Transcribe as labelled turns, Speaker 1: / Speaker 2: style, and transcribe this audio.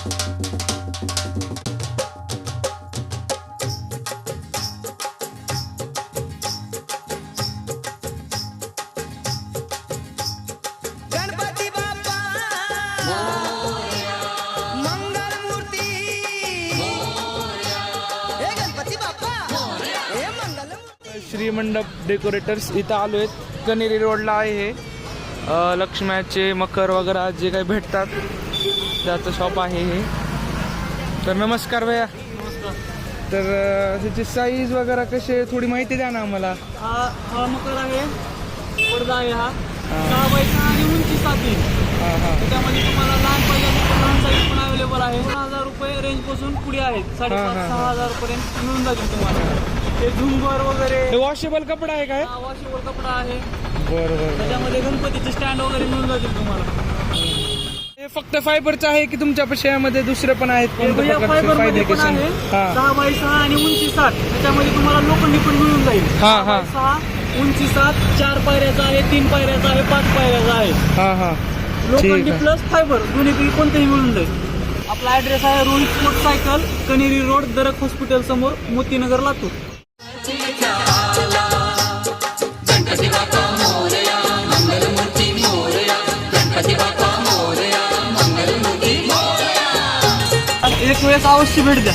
Speaker 1: श्रीमंडप
Speaker 2: श्री मंडप डेकोरेटर्स इथं आलो आहेत. कनेरी रोडला आहे हे. लक्ष्म्याचे मकर वगैरे जे काही भेटतात त्याचं शॉप आहे हे. तर नमस्कार भैया. तर अ, ह्याची साईज वगैरे कशी आहे? थोडी माहिती द्या ना आम्हाला.
Speaker 3: हा हा मकर आहे. पडदा आहे हा. सहा आणि उंची सात इंच.
Speaker 2: हां हां.
Speaker 3: त्याच्यामध्ये तुम्हाला लहान पाहिजे असेल तर लहान साईज पण अवेलेबल आहे. दोन हजार रुपये रेंजपासून पुढे आहेत साडेपाच
Speaker 2: हा,
Speaker 3: सहा हजार पर्यंत मिळून जातील तुम्हाला. ते झुंबर वगैरे.
Speaker 2: हे वॉशेबल कपडा आहे काय?
Speaker 3: वॉशेबल कपडा आहे.
Speaker 2: बरं बरं
Speaker 3: त्याच्यामध्ये गणपतीचे स्टँड वगैरे मिळून जातील तुम्हाला.
Speaker 2: फक्त फायबरचं आहे की तुमच्या यामध्ये दुसरे पण आहेत कोणत्या प्रकारचे फायदे हां.
Speaker 3: सहा बाय सहा आणि उंची सात. त्याच्यामध्ये तुम्हाला लोखंडी पण मिळून जाईल.
Speaker 2: हा, हा.
Speaker 3: सहा उंची सात चार पायऱ्याचा आहे तीन पायऱ्याचा आहे पाच पायऱ्याचा आहे.
Speaker 2: हां हां.
Speaker 3: लोखंडी
Speaker 2: आहे.
Speaker 3: प्लस फायबर दोन्हीपैकी कोणतेही मिळून जाईल. आपला ऍड्रेस आहे Rohit sport cycle Kaneri road दरक हॉस्पिटल समोर मोतीनगर लातूर. एक वेळेस अवश्य भेट द्या.